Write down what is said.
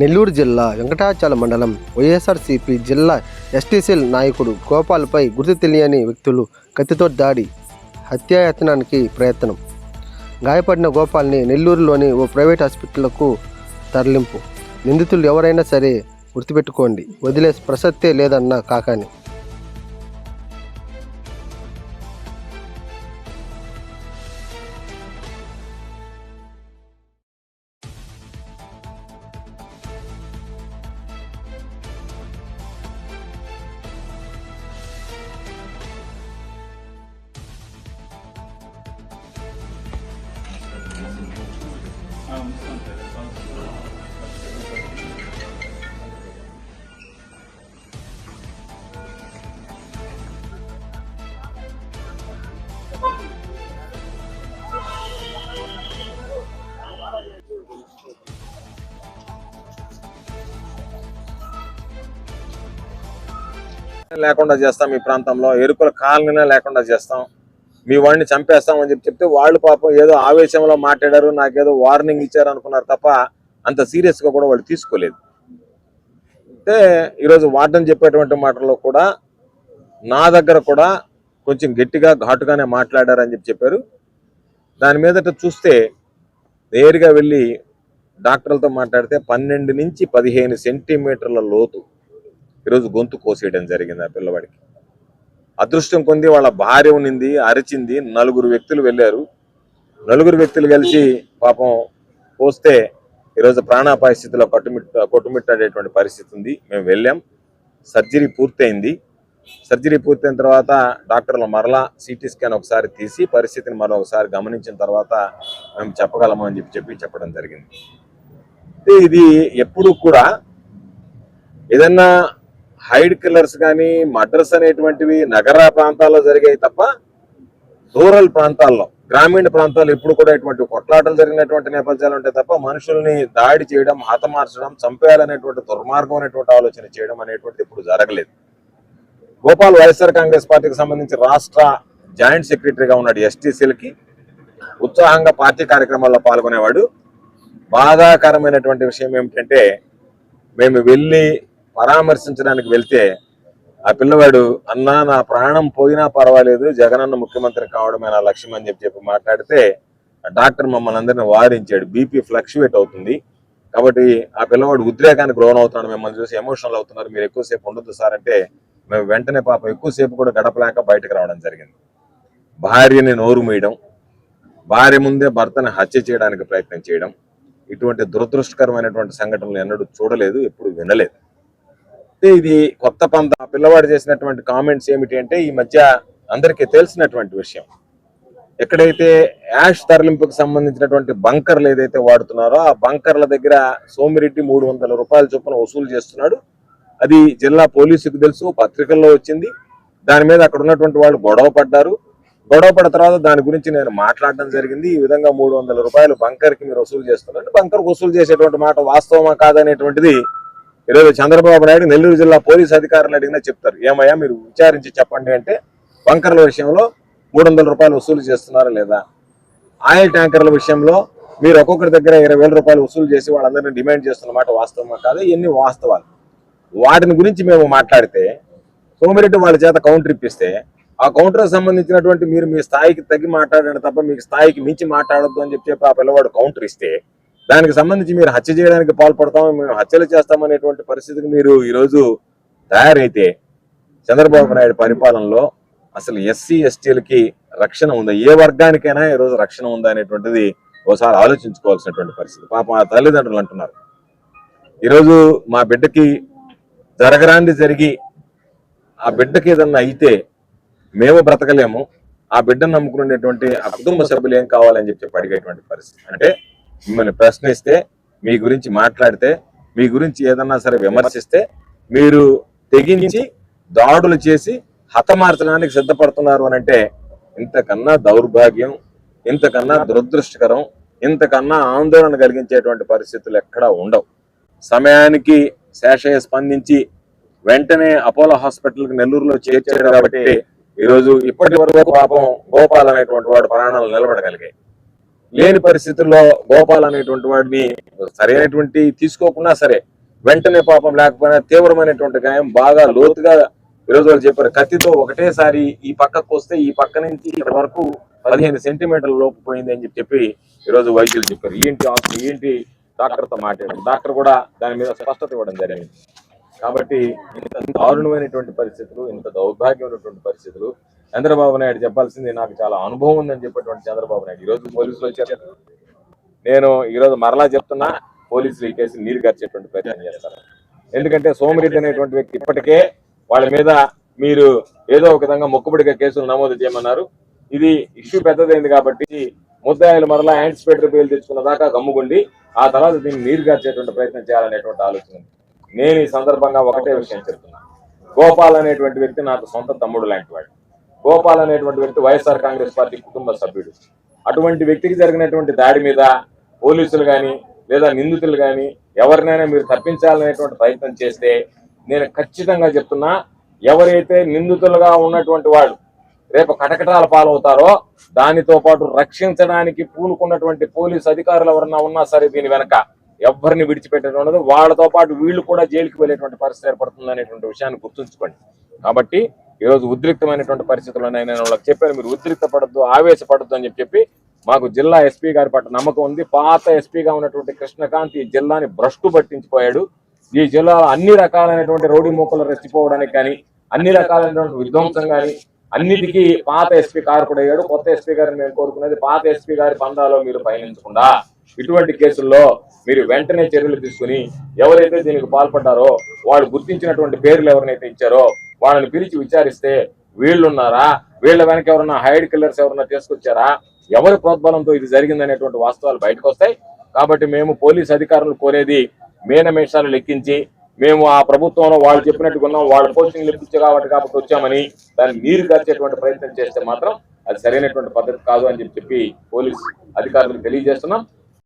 నెల్లూరు జిల్లా వెంకటాచల మండలం వైఎస్ఆర్సీపీ జిల్లా ఎస్టీసీల్ నాయకుడు గోపాల్పై గుర్తు తెలియని వ్యక్తులు కత్తితో దాడి హత్యాయత్నానికి ప్రయత్నం. గాయపడిన గోపాల్ని నెల్లూరులోని ఓ ప్రైవేట్ హాస్పిటల్కు తరలింపు. నిందితులు ఎవరైనా సరే గుర్తుపెట్టుకోండి వదిలే ప్రసక్తే లేదన్న కాకాని. లేకుండా చేస్తాం ఈ ప్రాంతంలో ఎరుకుల కాలనీనే లేకుండా చేస్తాం. మీ వాడిని చంపేస్తాం అని చెప్పి చెప్తే వాళ్ళు పాపం ఏదో ఆవేశంలో మాట్లాడారు నాకేదో వార్నింగ్ ఇచ్చారు అనుకున్నారు తప్ప అంత సీరియస్గా కూడా వాళ్ళు తీసుకోలేదు. అంటే ఈరోజు వార్డన్ చెప్పేటువంటి మాటల్లో కూడా నా దగ్గర కూడా కొంచెం గట్టిగా ఘాటుగానే మాట్లాడారని చెప్పి చెప్పారు. దాని మీదట చూస్తే నేరుగా వెళ్ళి డాక్టర్లతో మాట్లాడితే పన్నెండు నుంచి పదిహేను సెంటీమీటర్ల లోతు ఈరోజు గొంతు కోసేయడం జరిగింది ఆ పిల్లవాడికి. అదృష్టం కొంది వాళ్ళ భార్య ఉన్నింది అరిచింది నలుగురు వ్యక్తులు వెళ్ళారు. నలుగురు వ్యక్తులు కలిసి పాపం పోస్తే ఈరోజు ప్రాణాపాయ స్థితిలో కొట్టుమిట్ట కొట్టుమిట్టాడేటువంటి పరిస్థితి ఉంది. మేము వెళ్ళాం. సర్జరీ పూర్తయింది. సర్జరీ పూర్తయిన తర్వాత డాక్టర్లు మరలా సిటీ స్కాన్ ఒకసారి తీసి పరిస్థితిని మరొకసారి గమనించిన తర్వాత మేము చెప్పగలము అని చెప్పి చెప్పి చెప్పడం జరిగింది. ఇది ఎప్పుడు కూడా ఏదన్నా హైడ్ కిల్లర్స్ కానీ మర్డర్స్ అనేటువంటివి నగర ప్రాంతాల్లో జరిగాయి తప్ప రూరల్ ప్రాంతాల్లో గ్రామీణ ప్రాంతాల్లో ఎప్పుడు కూడా ఇటువంటి కొట్లాటలు జరిగినటువంటి నేపథ్యాలు ఉంటాయి తప్ప మనుషుల్ని దాడి చేయడం హతమార్చడం చంపేయాలనేటువంటి దుర్మార్గం అనేటువంటి ఆలోచన చేయడం అనేటువంటిది ఇప్పుడు జరగలేదు. గోపాల్ వైఎస్ఆర్ కాంగ్రెస్ పార్టీకి సంబంధించి రాష్ట్ర జాయింట్ సెక్రటరీగా ఉన్నాడు ఎస్టీసీలకి ఉత్సాహంగా పార్టీ కార్యక్రమాల్లో పాల్గొనేవాడు. బాధాకరమైనటువంటి విషయం ఏమిటంటే మేము వెళ్ళి పరామర్శించడానికి వెళ్తే ఆ పిల్లవాడు అన్నా నా ప్రాణం పోయినా పర్వాలేదు జగనన్న ముఖ్యమంత్రి కావడమే నా లక్ష్యం అని చెప్పి చెప్పి మాట్లాడితే ఆ డాక్టర్ మమ్మల్ని అందరిని వారించాడు. బీపీ ఫ్లక్చువేట్ అవుతుంది. కాబట్టి ఆ పిల్లవాడు ఉద్రేకానికి లోన్ అవుతున్నాడు మిమ్మల్ని చూసి ఎమోషనల్ అవుతున్నారు. మీరు ఎక్కువసేపు ఉండొద్దు సార్ అంటే మేము వెంటనే పాప ఎక్కువసేపు కూడా గడపలేక బయటకు రావడం జరిగింది. భార్యని నోరు మీయడం భార్య ముందే భర్తని హత్య చేయడానికి ప్రయత్నం చేయడం ఇటువంటి దురదృష్టకరమైనటువంటి సంఘటనలు ఎన్నడూ చూడలేదు ఎప్పుడు వినలేదు. అయితే ఇది కొత్త పంత పిల్లవాడు చేసినటువంటి కామెంట్స్ ఏమిటి అంటే ఈ మధ్య అందరికీ తెలిసినటువంటి విషయం. ఎక్కడైతే యాష్ తరలింపుకు సంబంధించినటువంటి బంకర్లు ఏదైతే వాడుతున్నారో ఆ బంకర్ల దగ్గర సోమిరెడ్డి మూడు వందల రూపాయల చొప్పున వసూలు చేస్తున్నాడు. అది జిల్లా పోలీసుకు తెలుసు పత్రికల్లో వచ్చింది. దాని మీద అక్కడ ఉన్నటువంటి వాళ్ళు గొడవ పడ్డారు. గొడవ పడిన తర్వాత దాని గురించి నేను మాట్లాడడం జరిగింది. ఈ విధంగా మూడు వందల రూపాయలు బంకర్కి మీరు వసూలు చేస్తున్నారు బంకర్ వసూలు చేసేటువంటి మాట వాస్తవమా కాదనేటువంటిది ఈరోజు చంద్రబాబు నాయుడు నెల్లూరు జిల్లా పోలీసు అధికారులు అడిగినా చెప్తారు. ఏమయ్యా మీరు విచారించి చెప్పండి అంటే బంకర్ల విషయంలో మూడు వందల రూపాయలు వసూలు చేస్తున్నారా లేదా? ఆయిల్ ట్యాంకర్ల విషయంలో మీరు ఒక్కొక్కరి దగ్గర ఇరవై వేల రూపాయలు వసూలు చేసి వాళ్ళందరినీ డిమాండ్ చేస్తున్నమాట వాస్తవమా కాదు? ఇవన్నీ వాస్తవాలు. వాటిని గురించి మేము మాట్లాడితే సోమిరెడ్డి వాళ్ళ చేత కౌంటర్ ఇప్పిస్తే ఆ కౌంటర్ సంబంధించినటువంటి మీరు మీ స్థాయికి తగ్గి మాట్లాడండి తప్ప మీకు స్థాయికి మించి మాట్లాడొద్దు అని చెప్పి చెప్పి ఆ పిల్లవాడు కౌంటర్ ఇస్తే దానికి సంబంధించి మీరు హత్య చేయడానికి పాల్పడతాం మేము హత్యలు చేస్తామనేటువంటి పరిస్థితికి మీరు ఈరోజు తయారైతే చంద్రబాబు నాయుడు పరిపాలనలో అసలు ఎస్సీ ఎస్టీలకి రక్షణ ఉందా? ఏ వర్గానికైనా ఈరోజు రక్షణ ఉందా అనేటువంటిది ఓసారి ఆలోచించుకోవాల్సినటువంటి పరిస్థితి. పాపం ఆ తల్లిదండ్రులు అంటున్నారు. ఈరోజు మా బిడ్డకి జరగరాంది జరిగి ఆ బిడ్డకి ఏదన్నా అయితే మేము బ్రతకలేము. ఆ బిడ్డను నమ్ముకునేటువంటి ఆ కుటుంబ సభ్యులు ఏం కావాలని చెప్పి చెప్పి అడిగేటువంటి పరిస్థితి. అంటే మిమ్మల్ని ప్రశ్నిస్తే మీ గురించి మాట్లాడితే మీ గురించి ఏదన్నా సరే విమర్శిస్తే మీరు తెగించి దాడులు చేసి హతమార్చడానికి సిద్ధపడుతున్నారు అని అంటే ఇంతకన్నా దౌర్భాగ్యం ఇంతకన్నా దురదృష్టకరం ఇంతకన్నా ఆందోళన కలిగించేటువంటి పరిస్థితులు ఎక్కడా ఉండవు. సమయానికి శేషయ్య స్పందించి వెంటనే అపోలో హాస్పిటల్కి నెల్లూరులో చేర్చాడు కాబట్టి ఈ రోజు ఇప్పటి వరకు పాపం గోపాల్ అనేటువంటి వాడు ప్రాణాలు నిలబడగలిగాయి. లేని పరిస్థితుల్లో గోపాల్ అనేటువంటి వాడిని సరైనటువంటి తీసుకోకున్నా సరే వెంటనే పాపం లేకపోయినా తీవ్రమైనటువంటి గాయం బాగా లోతుగా ఈరోజు వాళ్ళు చెప్పారు. కత్తితో ఒకటేసారి ఈ పక్కకు వస్తే ఈ పక్క నుంచి ఇక్కడ వరకు పదిహేను సెంటీమీటర్ల లోపు పోయింది అని చెప్పి ఈరోజు వైద్యులు చెప్పారు. ఏంటి ఆప్షన్ ఏంటి డాక్టర్తో మాట్లాడారు. డాక్టర్ కూడా దాని మీద స్పష్టత ఇవ్వడం జరిగింది. కాబట్టి ఇంత దారుణమైనటువంటి పరిస్థితులు ఇంత దౌర్భాగ్యమైనటువంటి పరిస్థితులు చంద్రబాబు నాయుడు చెప్పాల్సింది నాకు చాలా అనుభవం ఉందని చెప్పేటువంటి చంద్రబాబు నాయుడు. ఈరోజు రోజు పోలీసులు వచ్చారు. నేను ఈరోజు మరలా చెప్తున్నా పోలీసులు ఈ కేసు నీరు గర్చేటువంటి ప్రయత్నం చేస్తారు. ఎందుకంటే సోమిరెడ్డి అనేటువంటి వ్యక్తి ఇప్పటికే వాళ్ళ మీద మీరు ఏదో ఒక విధంగా మొక్కుబడిగా కేసులు నమోదు చేయమన్నారు. ఇది ఇష్యూ పెద్దదైంది కాబట్టి ముద్దాయిలు మరలా యాంటిసిపేటరీ బెయిల్ తెచ్చుకున్న దాకా గమ్ముగుండి ఆ తర్వాత దీన్ని నీరు గార్చేటువంటి ప్రయత్నం చేయాలనేటువంటి ఆలోచన నేను ఈ సందర్భంగా ఒకటే విషయం చెప్తున్నాను గోపాల్ అనేటువంటి వ్యక్తి నాకు సొంత తమ్ముడు లాంటి వాడు. గోపాల్ అనేటువంటి వ్యక్తి వైఎస్ఆర్ కాంగ్రెస్ పార్టీ కుటుంబ సభ్యుడు. అటువంటి వ్యక్తికి జరిగినటువంటి దాడి మీద పోలీసులు కానీ లేదా నిందితులు కానీ ఎవరినైనా మీరు తప్పించాలనేటువంటి ప్రయత్నం చేస్తే నేను ఖచ్చితంగా చెప్తున్నా ఎవరైతే నిందితులుగా ఉన్నటువంటి వాళ్ళు రేపు కటకటాల పాలవుతారో దానితో పాటు రక్షించడానికి పూనుకున్నటువంటి పోలీసు అధికారులు ఎవరన్నా ఉన్నా సరే దీని వెనక ఎవరిని విడిచిపెట్టడం ఉండదు. వాళ్ళతో పాటు వీళ్ళు కూడా జైలుకి వెళ్ళేటువంటి పరిస్థితి ఏర్పడుతుంది అనేటువంటి విషయాన్ని గుర్తుంచుకోండి. కాబట్టి ఈ రోజు ఉద్రిక్తమైనటువంటి పరిస్థితులు ఉన్నాయి నేను వాళ్ళకి చెప్పాను మీరు ఉద్రిక్త పడద్దు ఆవేశపడద్దు అని చెప్పి చెప్పి మాకు జిల్లా ఎస్పీ గారి పట్ల నమ్మకం ఉంది. పాత ఎస్పీగా ఉన్నటువంటి కృష్ణకాంత్ ఈ జిల్లాని భ్రష్టు పట్టించిపోయాడు. ఈ జిల్లాలో అన్ని రకాలైనటువంటి రౌడీ మూకలు రెచ్చిపోవడానికి కానీ అన్ని రకాలైనటువంటి విధ్వంసం కానీ అన్నిటికీ పాత ఎస్పీ కారకుడు అయ్యాడు. కొత్త ఎస్పీ గారిని మేము కోరుకునేది పాత ఎస్పీ గారి పందాలో మీరు పయనించకుండా ఇటువంటి కేసుల్లో మీరు వెంటనే చర్యలు తీసుకుని ఎవరైతే దీనికి పాల్పడ్డారో వాళ్ళు గుర్తించినటువంటి పేర్లు ఎవరినైతే ఇచ్చారో వాళ్ళని పిలిచి విచారిస్తే వీళ్ళున్నారా? వీళ్ళ వెనక ఎవరన్నా హైడ్ కిల్లర్స్ ఎవరన్నా తీసుకొచ్చారా? ఎవరి ప్రోద్బలంతో ఇది జరిగిందనేటువంటి వాస్తవాలు బయటకు వస్తాయి కాబట్టి మేము పోలీస్ అధికారులు కోరేది మేనమేషాలు లెక్కించి మేము ఆ ప్రభుత్వంలో వాళ్ళు చెప్పినట్టుగా ఉన్నాం. వాళ్ళ పోస్టింగ్ లెక్కించే కాబట్టి కాబట్టి వచ్చామని దాన్ని నీరు గార్చేటువంటి ప్రయత్నం చేస్తే మాత్రం అది సరైనటువంటి పద్ధతి కాదు అని చెప్పి చెప్పి పోలీస్ అధికారులకు తెలియజేస్తున్నాం.